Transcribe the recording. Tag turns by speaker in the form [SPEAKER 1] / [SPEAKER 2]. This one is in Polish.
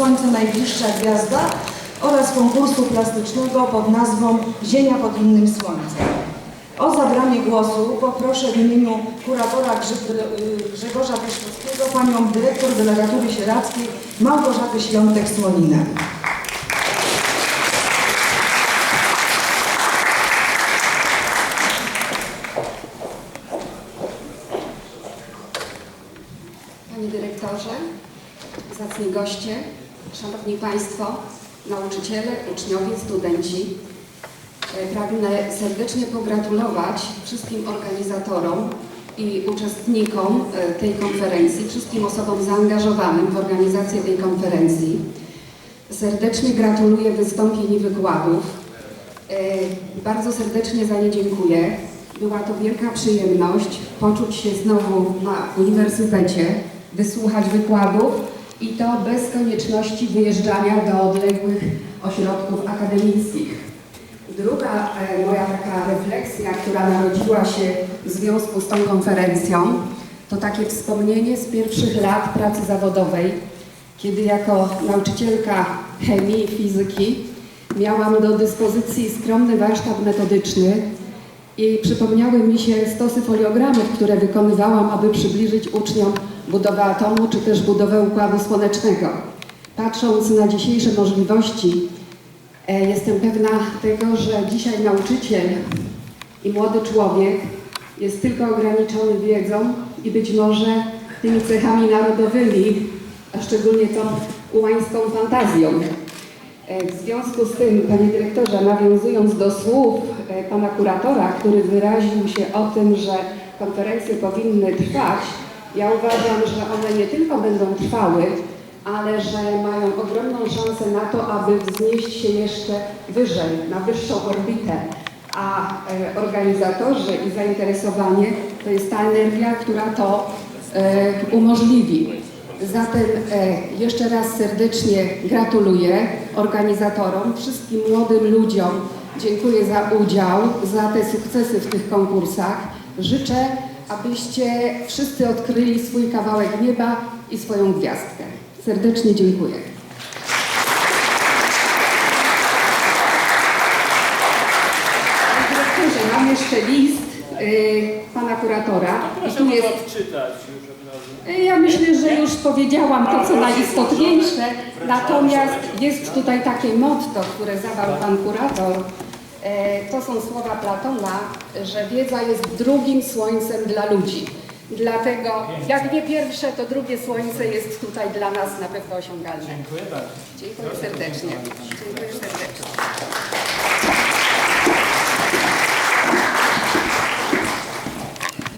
[SPEAKER 1] Słońce Najbliższa Gwiazda oraz konkursu plastycznego pod nazwą Ziemia pod innym słońcem. O zabranie głosu poproszę w imieniu kuratora y, Grzegorza Pyszkowskiego panią dyrektor delegatury sieradzkiej Małgorzatę Świątek-Słoninę.
[SPEAKER 2] Panie dyrektorze, zacni goście, szanowni państwo, nauczyciele, uczniowie, studenci. E, Pragnę serdecznie pogratulować wszystkim organizatorom i uczestnikom e, tej konferencji, wszystkim osobom zaangażowanym w organizację tej konferencji. Serdecznie gratuluję wystąpień i wykładów. E, Bardzo serdecznie za nie dziękuję. Była to wielka przyjemność poczuć się znowu na uniwersytecie, wysłuchać wykładów i to bez konieczności wyjeżdżania do odległych ośrodków akademickich. Druga e, moja taka refleksja, która narodziła się w związku z tą konferencją, to takie wspomnienie z pierwszych lat pracy zawodowej, kiedy jako nauczycielka chemii i fizyki miałam do dyspozycji skromny warsztat metodyczny i przypomniały mi się stosy foliogramów, które wykonywałam, aby przybliżyć uczniom budowę atomu czy też budowę układu słonecznego. Patrząc na dzisiejsze możliwości, e, jestem pewna tego, że dzisiaj nauczyciel i młody człowiek jest tylko ograniczony wiedzą i być może tymi cechami narodowymi, a szczególnie tą ułańską fantazją. E, W związku z tym, panie dyrektorze, nawiązując do słów e, pana kuratora, który wyraził się o tym, że konferencje powinny trwać, ja uważam, że one nie tylko będą trwały, ale że mają ogromną szansę na to, aby wznieść się jeszcze wyżej, na wyższą orbitę. A e, organizatorzy i zainteresowanie to jest ta energia, która to e, umożliwi. Zatem e, jeszcze raz serdecznie gratuluję organizatorom, wszystkim młodym ludziom. Dziękuję za udział, za te sukcesy w tych konkursach. Życzę, abyście wszyscy odkryli swój kawałek nieba i swoją gwiazdkę. Serdecznie dziękuję. Dyrektorze, mam jeszcze list y, pana kuratora. I
[SPEAKER 3] Proszę
[SPEAKER 2] tu jest
[SPEAKER 3] odczytać już od razu.
[SPEAKER 2] ja myślę, że już powiedziałam to, co najistotniejsze, natomiast jest tutaj takie motto, które zawarł Pan Kurator. E, To są słowa Platona, że wiedza jest drugim słońcem dla ludzi. Dlatego, jak nie pierwsze, to drugie słońce jest tutaj dla nas na pewno osiągalne.
[SPEAKER 3] Dziękuję bardzo.
[SPEAKER 2] Dziękuję serdecznie. Dziękuję serdecznie.